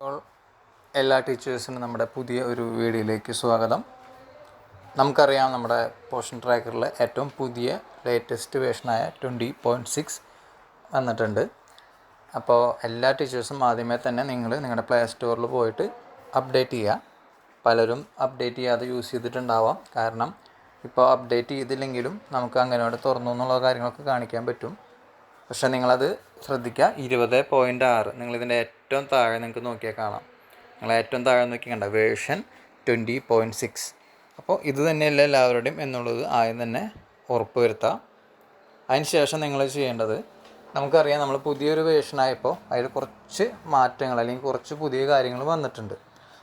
അപ്പോൾ എല്ലാ ടീച്ചേഴ്സിനും നമ്മുടെ പുതിയ ഒരു വീഡിയോയിലേക്ക് സ്വാഗതം. നമുക്കറിയാം നമ്മുടെ പോഷൻ ട്രാക്കറിലെ ഏറ്റവും പുതിയ ലേറ്റസ്റ്റ് വേർഷനായ ട്വന്റി പോയിന്റ് സിക്സ് വന്നിട്ടുണ്ട്. അപ്പോൾ എല്ലാ ടീച്ചേഴ്സും ആദ്യമേ തന്നെ നിങ്ങൾ നിങ്ങളുടെ പ്ലേ സ്റ്റോറിൽ പോയിട്ട് അപ്ഡേറ്റ് ചെയ്യുക. പലരും അപ്ഡേറ്റ് ചെയ്യാതെ യൂസ് ചെയ്തിട്ടുണ്ടാവാം. കാരണം ഇപ്പോൾ അപ്ഡേറ്റ് ചെയ്തില്ലെങ്കിലും നമുക്ക് അങ്ങനെ തുറന്നു എന്നുള്ള കാര്യങ്ങളൊക്കെ കാണിക്കാൻ പറ്റും. പക്ഷേ നിങ്ങളത് ശ്രദ്ധിക്കുക. ഇരുപത് പോയിന്റ് ആറ്. നിങ്ങളിതിന്റെ ഏറ്റവും താഴെ നിങ്ങൾക്ക് നോക്കിയാൽ കാണാം. നിങ്ങൾ ഏറ്റവും താഴെ നോക്കി കണ്ട വേർഷൻ ട്വന്റി പോയിന്റ് സിക്സ് അപ്പോൾ ഇത് തന്നെയല്ല എല്ലാവരുടെയും എന്നുള്ളത് ആദ്യം തന്നെ ഉറപ്പ് വരുത്താം അതിന് ശേഷം നിങ്ങൾ ചെയ്യേണ്ടത് നമുക്കറിയാം നമ്മൾ പുതിയൊരു വേർഷനായപ്പോൾ അതിൽ കുറച്ച് മാറ്റങ്ങൾ അല്ലെങ്കിൽ കുറച്ച് പുതിയ കാര്യങ്ങൾ വന്നിട്ടുണ്ട്.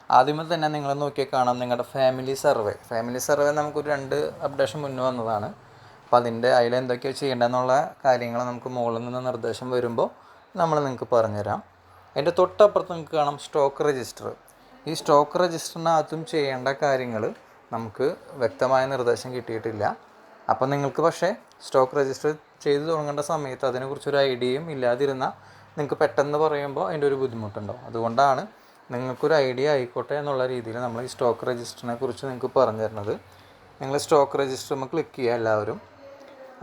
ആദ്യമേ തന്നെ നിങ്ങൾ നോക്കിയാൽ കാണാം നിങ്ങളുടെ ഫാമിലി സർവേ ഫാമിലി സർവേ നമുക്കൊരു രണ്ട് അപ്ഡേഷൻ മുന്നേ വന്നതാണ്. അപ്പോൾ അതിന്റെ അതിലെന്തൊക്കെയാണ് ചെയ്യേണ്ടതെന്നുള്ള കാര്യങ്ങൾ നമുക്ക് മുകളിൽ നിന്ന് നിർദ്ദേശം വരുമ്പോൾ നമ്മൾ നിങ്ങൾക്ക് പറഞ്ഞുതരാം. അതിന്റെ തൊട്ടപ്പുറത്ത് നിങ്ങൾക്ക് കാണാം സ്റ്റോക്ക് രജിസ്റ്റർ ഈ സ്റ്റോക്ക് രജിസ്റ്ററിനകത്തും ചെയ്യേണ്ട കാര്യങ്ങൾ നമുക്ക് വ്യക്തമായ നിർദ്ദേശം കിട്ടിയിട്ടില്ല. അപ്പോൾ നിങ്ങൾക്ക് പക്ഷേ സ്റ്റോക്ക് രജിസ്റ്റർ ചെയ്തു തുടങ്ങേണ്ട സമയത്ത് അതിനെക്കുറിച്ചൊരു ഐഡിയയും ഇല്ലാതിരുന്ന നിങ്ങൾക്ക് പെട്ടെന്ന് പറയുമ്പോൾ അതിന്റെ ഒരു ബുദ്ധിമുട്ടുണ്ടാവും. അതുകൊണ്ടാണ് നിങ്ങൾക്കൊരു ഐഡിയ ആയിക്കോട്ടെ എന്നുള്ള രീതിയിൽ നമ്മൾ ഈ സ്റ്റോക്ക് രജിസ്റ്ററിനെ കുറിച്ച് നിങ്ങൾക്ക് പറഞ്ഞു തരുന്നത് നിങ്ങൾ സ്റ്റോക്ക് രജിസ്റ്റർ നമ്മൾ ക്ലിക്ക് ചെയ്യുക എല്ലാവരും.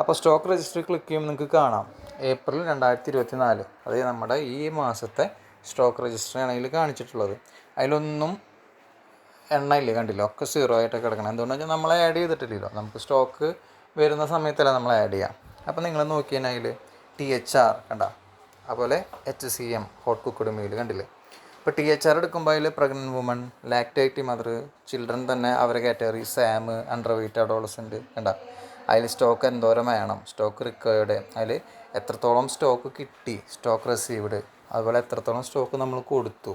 അപ്പോൾ സ്റ്റോക്ക് രജിസ്റ്റർ ക്ലിക്ക് ചെയ്യുമ്പോൾ നിങ്ങൾക്ക് കാണാം. ഏപ്രിൽ രണ്ടായിരത്തി ഇരുപത്തി നാല് അതായത് നമ്മുടെ ഈ മാസത്തെ സ്റ്റോക്ക് രജിസ്റ്ററാണ് അതിൽ കാണിച്ചിട്ടുള്ളത്. അതിലൊന്നും എണ്ണ കണ്ടില്ല? ഒക്കെ സീറോ ആയിട്ടൊക്കെ കിടക്കണം. എന്തുകൊണ്ടെന്ന് വെച്ചാൽ നമ്മൾ ആഡ് ചെയ്തിട്ടില്ലല്ലോ. നമുക്ക് സ്റ്റോക്ക് വരുന്ന സമയത്തല്ല നമ്മൾ ആഡ് ചെയ്യാം. അപ്പോൾ നിങ്ങൾ നോക്കിയാൽ അതിൽ ടി എച്ച് ആർ കണ്ട? അതുപോലെ H C M hot cooked meal കണ്ടില്ലേ? ഇപ്പോൾ ടി എച്ച് ആർ എടുക്കുമ്പോൾ അതിൽ pregnant woman lactating mother children തന്നെ അവരെ category SAM under weight adolescent കണ്ട? അതിൽ സ്റ്റോക്ക് എന്തോരം വേണം? സ്റ്റോക്ക് റിക്വയർഡ് അതിൽ എത്രത്തോളം സ്റ്റോക്ക് കിട്ടി? Stock received. അതുപോലെ എത്രത്തോളം സ്റ്റോക്ക് നമ്മൾ കൊടുത്തു?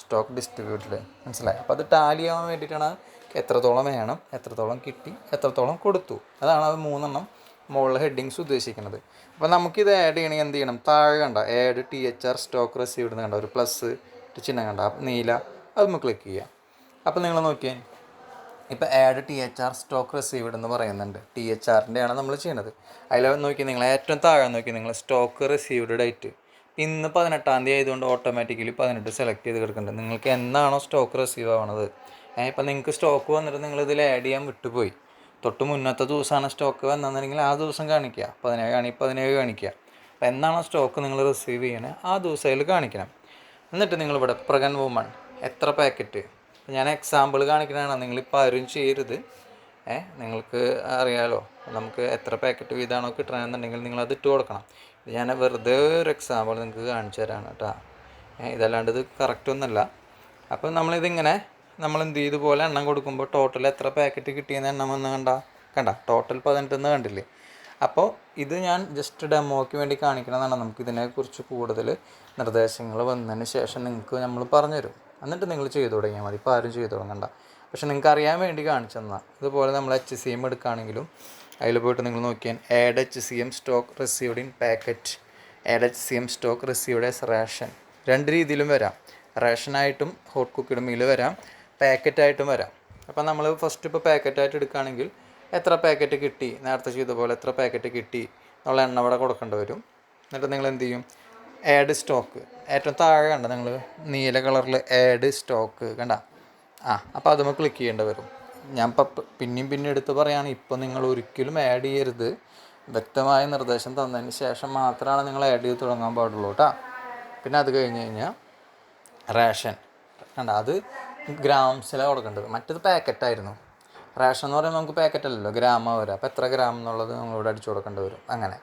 Stock distributed. മനസ്സിലായി? അപ്പോൾ അത് ടാലി ആവാൻ വേണ്ടിയിട്ടാണ് എത്രത്തോളം വേണം എത്രത്തോളം കിട്ടി എത്രത്തോളം കൊടുത്തു. അതാണ് അത് മൂന്നെണ്ണം മുകളിൽ ഹെഡിങ്സ് ഉദ്ദേശിക്കുന്നത്. അപ്പോൾ നമുക്കിത് ആഡ് ചെയ്യണമെങ്കിൽ എന്ത് ചെയ്യണം? താഴെ കണ്ട? Add T H R stock received കണ്ട? ഒരു പ്ലസ് ചിഹ്നം കണ്ട? നീല. അത് നമുക്ക് ക്ലിക്ക് ചെയ്യാം. അപ്പോൾ നിങ്ങൾ നോക്കിയാൽ ഇപ്പോൾ add T H R stock received എന്ന് പറയുന്നുണ്ട്. ടി എച്ച് ആറിന്റെ ആണ് നമ്മൾ ചെയ്യുന്നത് അതിൽ നോക്കി നിങ്ങൾ ഏറ്റവും താഴെ നോക്കി നിങ്ങൾ സ്റ്റോക്ക് റിസീവ്ഡ് ഡേറ്റ് ഇന്ന് പതിനെട്ടാം തീയതി ആയതുകൊണ്ട് ഓട്ടോമാറ്റിക്കലി പതിനെട്ട് സെലക്ട് ചെയ്ത് കിടക്കുന്നുണ്ട്. നിങ്ങൾക്ക് എന്നാണോ സ്റ്റോക്ക് റിസീവ് ആവണത്? ഇപ്പം നിങ്ങൾക്ക് സ്റ്റോക്ക് വന്നിട്ട് നിങ്ങൾ ഇതിൽ ആഡ് ചെയ്യാൻ വിട്ടുപോയി. തൊട്ട് മുന്നത്തെ ദിവസമാണ് സ്റ്റോക്ക് വന്നതെന്നുണ്ടെങ്കിൽ ആ ദിവസം കാണിക്കുക. പതിനേഴ് കാണി പതിനേഴ് കാണിക്കുക. അപ്പോൾ എന്നാണോ സ്റ്റോക്ക് നിങ്ങൾ റിസീവ് ചെയ്യണത് ആ ദിവസം അതിൽ കാണിക്കണം. എന്നിട്ട് നിങ്ങൾ ഇവിടെ പ്രഗൻ വുമൺ എത്ര പാക്കറ്റ് ഞാൻ എക്സാമ്പിൾ കാണിക്കുന്നതാണ് നിങ്ങളിപ്പോൾ ആരും ചെയ്യരുത്. ഏ നിങ്ങൾക്ക് അറിയാലോ. നമുക്ക് എത്ര പാക്കറ്റ് വീതമാണോ കിട്ടണമെന്നുണ്ടെങ്കിൽ നിങ്ങൾ അത് ഇട്ട് കൊടുക്കണം. ഇത് ഞാൻ വെറുതെ ഒരു എക്സാമ്പിൾ നിങ്ങൾക്ക് കാണിച്ചു തരാണ് കേട്ടോ ഇതല്ലാണ്ട് ഇത് കറക്റ്റ് ഒന്നുമല്ല. അപ്പോൾ നമ്മളിതിങ്ങനെ നമ്മൾ എന്ത് പോലെ എണ്ണം കൊടുക്കുമ്പോൾ ടോട്ടൽ എത്ര പാക്കറ്റ് കിട്ടിയെന്ന് എണ്ണം വന്ന് കണ്ട? കണ്ട? ടോട്ടൽ പതിനെട്ടെന്ന് കണ്ടില്ലേ? അപ്പോൾ ഇത് ഞാൻ ജസ്റ്റ് ഡെമോയ്ക്ക് വേണ്ടി കാണിക്കണമെന്നാണ് നമുക്ക് ഇതിനെക്കുറിച്ച് കൂടുതൽ നിർദ്ദേശങ്ങൾ വന്നതിന് ശേഷം നിങ്ങൾക്ക് നമ്മൾ പറഞ്ഞുതരും. എന്നിട്ട് നിങ്ങൾ ചെയ്തു തുടങ്ങിയാൽ മതി. ഇപ്പോൾ ആരും ചെയ്തു തുടങ്ങണ്ട. പക്ഷേ നിങ്ങൾക്ക് അറിയാൻ വേണ്ടി കാണിച്ചു തന്നാൽ ഇതുപോലെ നമ്മൾ എച്ച് സി എം എടുക്കുകയാണെങ്കിലും അതിൽ പോയിട്ട് നിങ്ങൾ നോക്കിയാൽ add H C M stock received in packet add H C M stock received as ration രണ്ട് രീതിയിലും വരാം. റേഷനായിട്ടും ഹോട്ട് കുക്കിഡ് മീൽ വരാം. പാക്കറ്റായിട്ടും വരാം. അപ്പം നമ്മൾ ഫസ്റ്റ് ഇപ്പോൾ പാക്കറ്റായിട്ട് എടുക്കുകയാണെങ്കിൽ എത്ര പാക്കറ്റ് കിട്ടി? നേരത്തെ ചെയ്ത പോലെ എത്ര പാക്കറ്റ് കിട്ടി? എന്നുള്ള എണ്ണ അവിടെ കൊടുക്കേണ്ടി വരും. എന്നിട്ട് നിങ്ങൾ എന്ത് ചെയ്യും? ആഡ് സ്റ്റോക്ക് ഏറ്റവും താഴെ കണ്ട നിങ്ങൾ നീല കളറിൽ ആഡ് സ്റ്റോക്ക് കണ്ട? ആ അപ്പോൾ അതുമ്പോൾ ക്ലിക്ക് ചെയ്യേണ്ടി വരും. ഞാൻ ഇപ്പം പിന്നെയും പിന്നെ എടുത്ത് പറയുകയാണ് ഇപ്പോൾ നിങ്ങൾ ഒരിക്കലും ആഡ് ചെയ്യരുത്. വ്യക്തമായ നിർദ്ദേശം തന്നതിന് ശേഷം മാത്രമാണ് നിങ്ങൾ ആഡ് ചെയ്ത് തുടങ്ങാൻ പാടുള്ളൂ കേട്ടോ. പിന്നെ അത് കഴിഞ്ഞ് കഴിഞ്ഞാൽ റേഷൻ കണ്ട അത് ഗ്രാംസിലാണ് കൊടുക്കേണ്ടത്. മറ്റത് പാക്കറ്റായിരുന്നു റേഷൻ എന്ന് പറയുമ്പോൾ നമുക്ക് പാക്കറ്റ് അല്ലല്ലോ ഗ്രാമ വരും. അപ്പോൾ എത്ര ഗ്രാം എന്നുള്ളത് നമ്മളിവിടെ അടിച്ചു കൊടുക്കേണ്ടി വരും. അങ്ങനെ.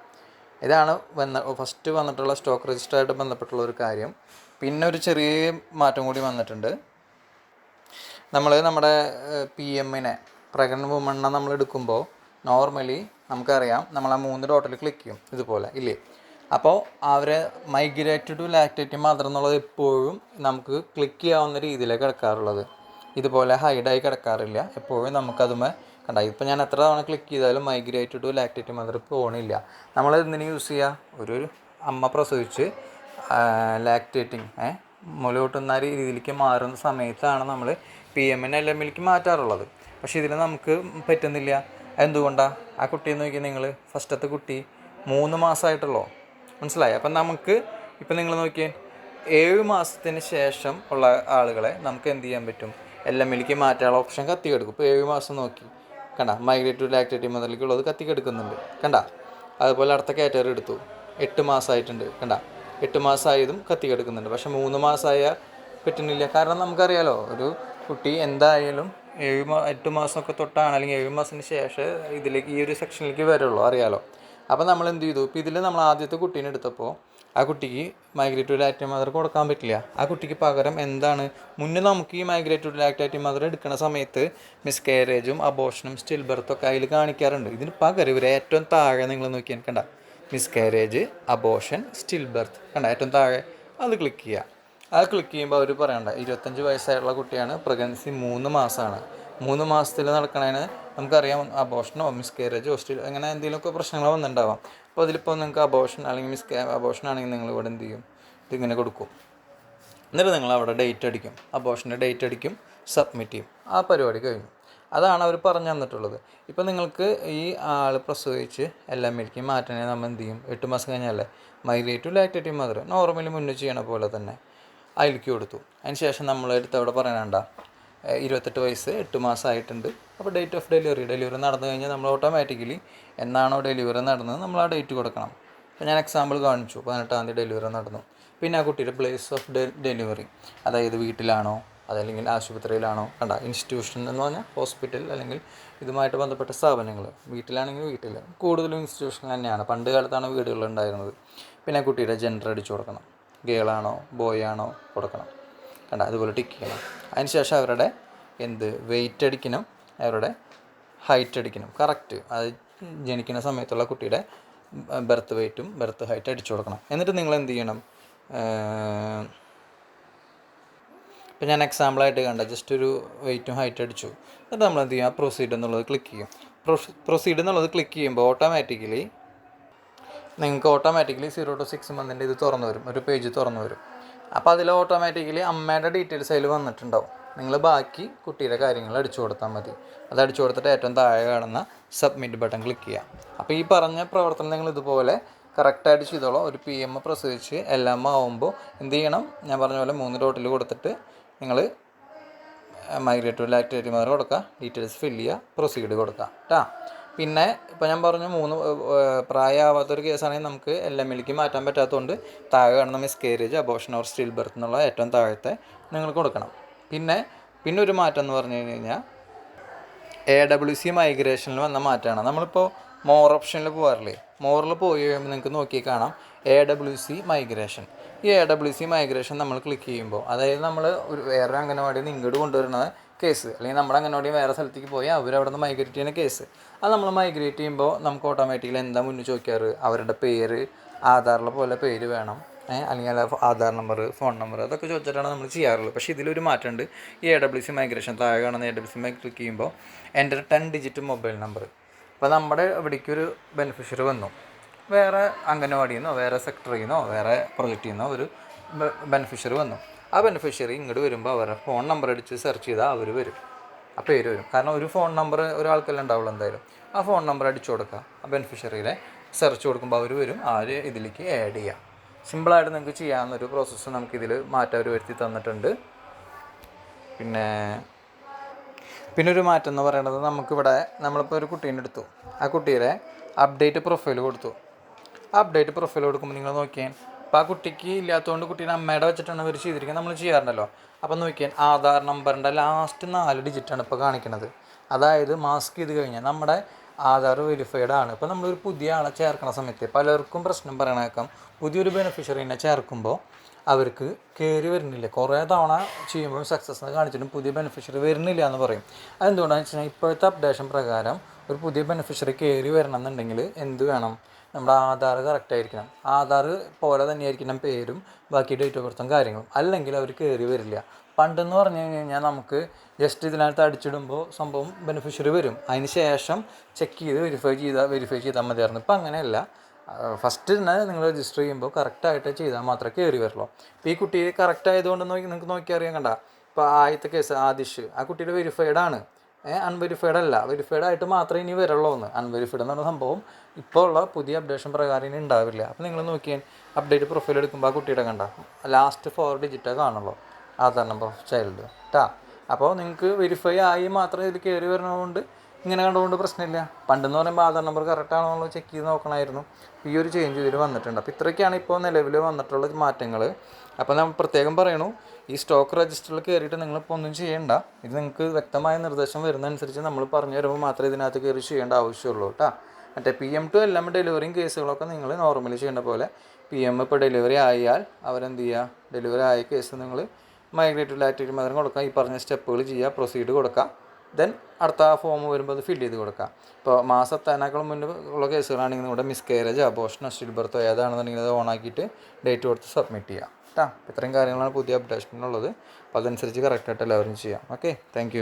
ഇതാണ് വന്ന ഫസ്റ്റ് വന്നിട്ടുള്ള സ്റ്റോക്ക് രജിസ്റ്ററായിട്ട് ബന്ധപ്പെട്ടുള്ള ഒരു കാര്യം. പിന്നെ ഒരു ചെറിയ മാറ്റം കൂടി വന്നിട്ടുണ്ട്. നമ്മൾ നമ്മുടെ പി എമ്മിനെ പ്രഗ്നന്റ് വുമണ്ണെ നമ്മൾ എടുക്കുമ്പോൾ നോർമലി നമുക്കറിയാം നമ്മൾ ആ മൂന്ന് ഡോട്ടിൽ ക്ലിക്ക് ചെയ്യും ഇതുപോലെ ഇല്ലേ? അപ്പോൾ അവർ മൈഗ്രേറ്റഡ് ടു ലാക്ടേറ്റ് മദർ എന്നുള്ളത് എപ്പോഴും നമുക്ക് ക്ലിക്ക് ചെയ്യാവുന്ന രീതിയിലേ കിടക്കാറുള്ളത്. ഇതുപോലെ ഹൈഡായി കിടക്കാറില്ല. എപ്പോഴും നമുക്കതുമേ കണ്ട ഇപ്പോൾ ഞാൻ എത്ര തവണ ക്ലിക്ക് ചെയ്താലും മൈഗ്രേറ്റ് ടു ലാക്ടേറ്റ് മദർ പോകണില്ല നമ്മൾ എന്തിനു യൂസ് ചെയ്യുക ഒരു അമ്മ പ്രസവിച്ച് ലാക്ടേറ്റിങ് ഏഹ് മുലോട്ടുന്ന രീതിയിലേക്ക് മാറുന്ന സമയത്താണ് നമ്മൾ പി എമ്മിനെ എൽ എമ്മിലേക്ക് മാറ്റാറുള്ളത്. പക്ഷേ ഇതിൽ നമുക്ക് പറ്റുന്നില്ല. എന്തുകൊണ്ടാണ് ആ കുട്ടിയെ നോക്കി നിങ്ങൾ ഫസ്റ്റത്തെ കുട്ടി മൂന്ന് മാസമായിട്ടുള്ളൂ മനസ്സിലായി? അപ്പം നമുക്ക് ഇപ്പം നിങ്ങൾ നോക്കിയേ ഏഴ് മാസത്തിന് ശേഷം ഉള്ള ആളുകളെ നമുക്ക് എന്ത് ചെയ്യാൻ പറ്റും? എല്ലാം എനിക്ക് മാറ്റാനുള്ള ഓപ്ഷൻ കത്തി കത്തിക്കെടുക്കും ഇപ്പോൾ ഏഴ് മാസം നോക്കി. കണ്ട മൈഗ്രേറ്റ് ടു ലാക്ടേറ്റീവ് മുതലേക്കുള്ളത് കത്തിക്കെടുക്കുന്നുണ്ട്. കണ്ട അതുപോലെ അടുത്ത കാറ്റഗറി എടുത്തു. എട്ട് മാസമായിട്ടുണ്ട് കണ്ട. എട്ട് മാസമായതും കത്തിക്കെടുക്കുന്നുണ്ട്. പക്ഷെ മൂന്ന് മാസമായ പറ്റുന്നില്ല. കാരണം നമുക്കറിയാലോ ഒരു കുട്ടി എന്തായാലും ഏഴ് മാ എട്ട് മാസമൊക്കെ തൊട്ടാണ് അല്ലെങ്കിൽ ഏഴ് മാസത്തിന് ശേഷം ഇതിലേക്ക് ഈ ഒരു സെക്ഷനിലേക്ക് വരുള്ളൂ. അറിയാലോ. അപ്പോൾ നമ്മൾ എന്ത് ചെയ്തു? ഇപ്പോൾ ഇതിൽ നമ്മൾ ആദ്യത്തെ കുട്ടീനെ എടുത്തപ്പോൾ ആ കുട്ടിക്ക് മൈഗ്രേറ്റീവ് ലാക്ടേറ്റ് മദർ കൊടുക്കാൻ പറ്റില്ല. ആ കുട്ടിക്ക് പകരം എന്താണ്? മുന്നേ നമുക്ക് ഈ മൈഗ്രേറ്റീവ് ലാക്ടേറ്റ് മദർ എടുക്കുന്ന സമയത്ത് മിസ്കാരേജും അബോഷനും സ്റ്റിൽ ബർത്തൊക്കെ അതിൽ കാണിക്കാറുണ്ട്. ഇതിന് പകരം ഇവർ ഏറ്റവും താഴെ നിങ്ങൾ നോക്കിയാൽ കണ്ട. മിസ്കാരേജ് അബോഷൻ സ്റ്റിൽ ബർത്ത് കണ്ട. ഏറ്റവും താഴെ. അത് ക്ലിക്ക് ചെയ്യുക അത് ക്ലിക്ക് ചെയ്യുമ്പോൾ അവർ പറയണ്ട ഇരുപത്തഞ്ച് വയസ്സായിട്ടുള്ള കുട്ടിയാണ് പ്രഗ്നൻസി മൂന്ന് മാസമാണ് മൂന്ന് മാസത്തിൽ നടക്കണതിന് നമുക്കറിയാം അബോഷനോ മിസ്കാരേജോ സ്റ്റിൽ അങ്ങനെ എന്തെങ്കിലുമൊക്കെ പ്രശ്നങ്ങൾ വന്നിട്ടുണ്ടാവാം. അപ്പോൾ അതിലിപ്പോൾ നിങ്ങൾക്ക് അബോഷൻ അല്ലെങ്കിൽ മിസ് അബോഷൻ ആണെങ്കിൽ നിങ്ങൾ ഇവിടെ എന്ത് ചെയ്യും? ഇതിങ്ങനെ കൊടുക്കും. എന്നിട്ട് നിങ്ങൾ അവിടെ ഡേറ്റ് അടിക്കും. അബോഷന്റെ ഡേറ്റ് അടിക്കും. സബ്മിറ്റ് ചെയ്യും. ആ പരിപാടി കഴിഞ്ഞു. അതാണ് അവർ പറഞ്ഞു തന്നിട്ടുള്ളത്. ഇപ്പോൾ നിങ്ങൾക്ക് ഈ ആൾ പ്രസവിച്ച് എല്ലാം മിൽക്കി മാറ്റണേ നമ്മൾ എന്ത് ചെയ്യും? എട്ട് മാസം കഴിഞ്ഞാലേ migrate to lactating mother. Normally മുന്നേ ചെയ്യണ പോലെ തന്നെ. അതിലേക്ക് കൊടുത്തു. അതിന് ശേഷം നമ്മളെടുത്ത് അവിടെ പറയണണ്ട ഇരുപത്തെട്ട് വയസ്സ് എട്ട് മാസമായിട്ടുണ്ട്. അപ്പോൾ ഡേറ്റ് ഓഫ് ഡെലിവറി ഡെലിവറി നടന്നു കഴിഞ്ഞാൽ നമ്മൾ ഓട്ടോമാറ്റിക്കലി എന്നാണോ ഡെലിവറി നടന്നത് നമ്മൾ ആ ഡേറ്റ് കൊടുക്കണം. അപ്പോൾ ഞാൻ എക്സാമ്പിൾ കാണിച്ചു. പതിനെട്ടാം തീയതി ഡെലിവറി നടന്നു. പിന്നെ ആ കുട്ടിയുടെ പ്ലേസ് ഓഫ് ഡെലിവറി അതായത് വീട്ടിലാണോ അതല്ലെങ്കിൽ ആശുപത്രിയിലാണോ കണ്ട? ഇൻസ്റ്റിറ്റ്യൂഷൻ എന്ന് പറഞ്ഞാൽ ഹോസ്പിറ്റൽ അല്ലെങ്കിൽ ഇതുമായിട്ട് ബന്ധപ്പെട്ട സ്ഥാപനങ്ങൾ. വീട്ടിലാണെങ്കിൽ വീട്ടിൽ. കൂടുതലും ഇൻസ്റ്റിറ്റ്യൂഷൻ തന്നെയാണ്. പണ്ട് കാലത്താണ് വീടുകളുണ്ടായിരുന്നത് പിന്നെ കുട്ടിയുടെ ജെൻഡർ അടിച്ചു കൊടുക്കണം. ഗേളാണോ ബോയ് ആണോ കൊടുക്കണം. കണ്ട? അതുപോലെ ടിക്ക് ചെയ്യണം. അതിനുശേഷം അവരുടെ എന്ത്? വെയിറ്റ് അടിക്കണം. അവരുടെ ഹൈറ്റ് അടിക്കണം. കറക്റ്റ് അത് ജനിക്കുന്ന സമയത്തുള്ള കുട്ടിയുടെ ബർത്ത് വെയിറ്റും ബർത്ത് ഹൈറ്റ് അടിച്ചു കൊടുക്കണം. എന്നിട്ട് നിങ്ങൾ എന്ത് ചെയ്യണം? ഇപ്പം ഞാൻ എക്സാമ്പിളായിട്ട് കണ്ട ജസ്റ്റ് ഒരു വെയിറ്റും ഹൈറ്റ് അടിച്ചു. എന്നിട്ട് നമ്മൾ എന്ത് ചെയ്യും? ആ പ്രൊസീഡ് എന്നുള്ളത് ക്ലിക്ക് ചെയ്യും. പ്രൊസീഡ് എന്നുള്ളത് ക്ലിക്ക് ചെയ്യുമ്പോൾ ഓട്ടോമാറ്റിക്കലി നിങ്ങൾക്ക് ഓട്ടോമാറ്റിക്കലി സീറോ ടു സിക്സ് മന്തിന്റെ ഇത് തുറന്നു വരും. ഒരു പേജ് തുറന്നു വരും. അപ്പോൾ അതിൽ ഓട്ടോമാറ്റിക്കലി അമ്മയുടെ ഡീറ്റെയിൽസ് അതിൽ വന്നിട്ടുണ്ടാവും. നിങ്ങൾ ബാക്കി കുട്ടിയുടെ കാര്യങ്ങൾ അടിച്ചു കൊടുത്താൽ മതി. അത് അടിച്ചു കൊടുത്തിട്ട് ഏറ്റവും താഴെ കാണുന്ന സബ്മിറ്റ് ബട്ടൺ ക്ലിക്ക് ചെയ്യാം. അപ്പോൾ ഈ പറഞ്ഞ പ്രവർത്തനം നിങ്ങൾ ഇതുപോലെ കറക്റ്റായിട്ട് ചെയ്തോളാം. ഒരു പി എം പ്രസവിച്ച് എല്ലാം ആവുമ്പോൾ എന്ത് ചെയ്യണം? ഞാൻ പറഞ്ഞ പോലെ മൂന്ന് ഡോട്ടിൽ കൊടുത്തിട്ട് നിങ്ങൾ മൈഗ്രേറ്റ് ലാക്ടേറ്റ് മദർ കൊടുക്കുക ഡീറ്റെയിൽസ് ഫില്ല് ചെയ്യുക പ്രൊസീഡ് കൊടുക്കുക കേട്ടാ പിന്നെ ഇപ്പോൾ ഞാൻ പറഞ്ഞു മൂന്ന് പ്രായമാവാത്തൊരു കേസാണെങ്കിൽ നമുക്ക് എൽ എം എല്ലിക്ക് മാറ്റാൻ പറ്റാത്തതുകൊണ്ട് താഴെ കാണുന്ന miscarriage abortion or still birth എന്നുള്ള ഏറ്റവും താഴത്തെ നിങ്ങൾ കൊടുക്കണം. പിന്നെ പിന്നെ ഒരു മാറ്റം എന്ന് പറഞ്ഞു കഴിഞ്ഞു കഴിഞ്ഞാൽ എ ഡബ്ല്യു സി മൈഗ്രേഷനിൽ വന്ന മാറ്റമാണ്. നമ്മളിപ്പോൾ മോർ ഓപ്ഷനിൽ പോകാറില്ലേ മോറിൽ പോയി കഴിയുമ്പോൾ നിങ്ങൾക്ക് നോക്കി കാണാം എ ഡബ്ല്യു സി മൈഗ്രേഷൻ ഈ എ ഡബ്ല്യു സി മൈഗ്രേഷൻ നമ്മൾ ക്ലിക്ക് ചെയ്യുമ്പോൾ അതായത് നമ്മൾ ഒരു വേറൊരു അംഗനവാടിയിൽ നിന്ന് ഇങ്ങോട്ട് കൊണ്ടുവരുന്ന കേസ്. അല്ലെങ്കിൽ നമ്മുടെ അംഗനവാടി വേറെ സ്ഥലത്തേക്ക് പോയി അവർ അവിടെ നിന്ന് മൈഗ്രേറ്റ് ചെയ്യുന്ന കേസ്. അത് നമ്മൾ മൈഗ്രേറ്റ് ചെയ്യുമ്പോൾ നമുക്ക് ഓട്ടോമാറ്റിക്കലി എന്താ മുന്നിൽ ചോദിക്കാറ്? അവരുടെ പേര് ആധാറിലെ പോലെ പേര് വേണം. അല്ലെങ്കിൽ ആധാർ നമ്പർ ഫോൺ നമ്പർ അതൊക്കെ ചോദിച്ചിട്ടാണ് നമ്മൾ ചെയ്യാറുള്ളത്. പക്ഷേ ഇതിലൊരു മാറ്റമുണ്ട്. ഈ എ ഡബ്ല്യു സി മൈഗ്രേഷൻ താഴെ കാണുന്ന A W C my click ചെയ്യുമ്പോൾ എന്റെ ടെൻ ഡിജിറ്റ് മൊബൈൽ നമ്പർ അപ്പോൾ നമ്മുടെ ഇവിടേക്കൊരു ബെനിഫിഷ്യറി വന്നു. വേറെ അംഗനവാടിയിൽ നിന്നോ വേറെ സെക്ടറിൽ നിന്നോ വേറെ പ്രൊജക്റ്റിൽ നിന്നോ ഒരു ബെനിഫിഷ്യറി വന്നു. ആ ബെനിഫിഷ്യറി ഇങ്ങോട്ട് വരുമ്പോൾ അവരുടെ ഫോൺ നമ്പർ അടിച്ച് സെർച്ച് ചെയ്താൽ അവർ വരും. ആ പേര് വരും. കാരണം ഒരു ഫോൺ നമ്പർ ഒരാൾക്കല്ലേ ഉണ്ടാവുള്ളൂ എന്തായാലും. ആ ഫോൺ നമ്പർ അടിച്ചു കൊടുക്കുക ആ ബെനിഫിഷ്യറിയിലെ സെർച്ച് കൊടുക്കുമ്പോൾ അവർ വരും. ഒരു ഇതിലേക്ക് ആഡ് ചെയ്യാം. സിമ്പിളായിട്ട് നിങ്ങൾക്ക് ചെയ്യാവുന്നൊരു പ്രോസസ്സ് നമുക്കിതിൽ മാറ്റം അവർ വരുത്തി തന്നിട്ടുണ്ട്. പിന്നെ പിന്നെ ഒരു മാറ്റം എന്ന് പറയുന്നത് നമുക്കിവിടെ നമ്മളിപ്പോൾ ഒരു കുട്ടീനെ എടുത്തു. ആ കുട്ടിയുടെ അപ്ഡേറ്റ് പ്രൊഫൈൽ കൊടുത്തു. ആ അപ്ഡേറ്റ് പ്രൊഫൈൽ കൊടുക്കുമ്പോൾ നിങ്ങൾ നോക്കിയാൽ അപ്പോൾ ആ കുട്ടിക്ക് ഇല്ലാത്തതുകൊണ്ട് കുട്ടീനെ അമ്മയുടെ വെച്ചിട്ടാണ് അവർ ചെയ്തിരിക്കുന്നത്. നമ്മൾ ചെയ്യാറുണ്ടല്ലോ. അപ്പോൾ നോക്കിയാൽ ആധാർ നമ്പറിന്റെ ലാസ്റ്റ് നാല് ഡിജിറ്റാണ് ഇപ്പോൾ കാണിക്കുന്നത് അതായത് മാസ്ക് ചെയ്ത് കഴിഞ്ഞാൽ നമ്മുടെ ആധാർ വെരിഫൈഡ് ആണ്. ഇപ്പോൾ നമ്മളൊരു പുതിയ ആളെ ചേർക്കണ സമയത്ത് പലർക്കും പ്രശ്നം പറയണേക്കാം. പുതിയൊരു ബെനിഫിഷ്യറിനെ ചേർക്കുമ്പോൾ അവർക്ക് കയറി വരുന്നില്ല. കുറേ തവണ ചെയ്യുമ്പോൾ സക്സസ് കാണിച്ചിട്ടും പുതിയ ബെനിഫിഷ്യറി വരുന്നില്ല എന്ന് പറയും. അതെന്തുകൊണ്ടാണെന്ന് വെച്ച് കഴിഞ്ഞാൽ ഇപ്പോഴത്തെ അപ്ഡേഷൻ പ്രകാരം ഒരു പുതിയ ബെനിഫിഷ്യറി കയറി വരണം എന്നുണ്ടെങ്കിൽ എന്ത് വേണം? നമ്മുടെ ആധാർ കറക്റ്റ് ആയിരിക്കണം. ആധാർ പോലെ തന്നെ ആയിരിക്കണം പേരും ബാക്കി ഡേറ്റ് ഓഫ് ബർത്തും കാര്യങ്ങളും. അല്ലെങ്കിൽ അവർ കയറി വരില്ല. പണ്ടെന്ന് പറഞ്ഞു കഴിഞ്ഞാൽ നമുക്ക് ജസ്റ്റ് ഇതിനകത്ത് അടിച്ചിടുമ്പോൾ സംഭവം ബെനിഫിഷ്യറി വരും. അതിന് ശേഷം ചെക്ക് ചെയ്ത് വെരിഫൈ ചെയ്താൽ വെരിഫൈ ചെയ്താൽ മതിയായിരുന്നു. ഇപ്പം അങ്ങനെയല്ല. ഫസ്റ്റ് തന്നെ നിങ്ങൾ രജിസ്റ്റർ ചെയ്യുമ്പോൾ കറക്റ്റായിട്ട് ചെയ്താൽ മാത്രമേ കയറി വരുള്ളൂ. ഇപ്പോൾ ഈ കുട്ടി കറക്റ്റ് ആയതുകൊണ്ട് നോക്കി നിങ്ങൾക്ക് നോക്കി അറിയാൻ കണ്ട. ഇപ്പോൾ ആദ്യത്തെ കേസ് ആദിഷ്. ആ കുട്ടിയുടെ വെരിഫൈഡ് ആണ്. അൺവെരിഫൈഡ് അല്ല. വെരിഫൈഡ് ആയിട്ട് മാത്രമേ ഇനി വരുള്ളൂ എന്ന് അൺവെരിഫൈഡ് എന്ന് സംഭവം ഇപ്പോൾ ഉള്ള പുതിയ അപ്ഡേഷൻ പ്രകാരം ഇനി ഉണ്ടാവില്ല അപ്പോൾ നിങ്ങൾ നോക്കിയാൽ അപ്ഡേറ്റ് പ്രൊഫൈൽ എടുക്കുമ്പോൾ ആ കുട്ടിയുടെ കണ്ട ലാസ്റ്റ് ഫോർ ഡിജിറ്റേ കാണുള്ളൂ. ആധാർ നമ്പർ ഓഫ് ചൈൽഡ് കേട്ടാ അപ്പോൾ നിങ്ങൾക്ക് വെരിഫൈ ആയി മാത്രമേ ഇതിൽ കയറി വരണതുകൊണ്ട് ഇങ്ങനെ കണ്ടുകൊണ്ട് പ്രശ്നമില്ല. പണ്ടെന്ന് പറയുമ്പോൾ ആധാർ നമ്പർ കറക്റ്റ് ആണോ എന്നുള്ളത് ചെക്ക് ചെയ്ത് നോക്കണമായിരുന്നു ഈ ഒരു ചേഞ്ച് ഇതിൽ വന്നിട്ടുണ്ട്. അപ്പോൾ ഇത്രയൊക്കെയാണ് ഇപ്പോൾ നിലവിൽ വന്നിട്ടുള്ള മാറ്റങ്ങൾ അപ്പോൾ നമ്മൾ പ്രത്യേകം പറയണു ഈ സ്റ്റോക്ക് രജിസ്റ്ററിൽ കയറിയിട്ട് നിങ്ങളിപ്പോൾ ഒന്നും ചെയ്യേണ്ട. ഇത് നിങ്ങൾക്ക് വ്യക്തമായ നിർദ്ദേശം വരുന്നതനുസരിച്ച് നമ്മൾ പറഞ്ഞു തരുമ്പോൾ മാത്രമേ ഇതിനകത്ത് കയറി ചെയ്യേണ്ട ആവശ്യമുള്ളൂ കേട്ടോ. മറ്റേ പി എം ടു എല്ലാം ഡെലിവറിയും കേസുകളൊക്കെ നിങ്ങൾ നോർമലി ചെയ്യേണ്ട പോലെ. പി എം ഇപ്പോൾ ഡെലിവറി ആയാൽ അവരെന്ത് ചെയ്യുക ഡെലിവറി ആയ കേസ് നിങ്ങൾ മൈഗ്രേറ്റഡ് ലാറ്റിറ്റ് മാത്രം കൊടുക്കുക ഈ പറഞ്ഞ സ്റ്റെപ്പുകൾ ചെയ്യുക പ്രൊസീഡ് കൊടുക്കുക ദെൻ അടുത്ത ആ ഫോം വരുമ്പോൾ അത് ഫില്ല് ചെയ്ത് കൊടുക്കുക ഇപ്പോൾ മാസത്തേനാക്കളും മുന്നേ ഉള്ള കേസുകളാണെങ്കിൽ നിങ്ങളുടെ മിസ്കാരേജ് അബോഷൻ സ്റ്റിൽ ബർത്തോ ഏതാണെന്നുണ്ടെങ്കിൽ അത് ഓണാക്കിയിട്ട് ഡേറ്റ് കൊടുത്ത് സബ്മിറ്റ് ചെയ്യാം. കേട്ടോ ഇത്രയും കാര്യങ്ങളാണ് പുതിയ അപ്ഡേഷനുള്ളത് അപ്പോൾ അതനുസരിച്ച് കറക്റ്റായിട്ട് എല്ലാവരും ചെയ്യാം. Okay thank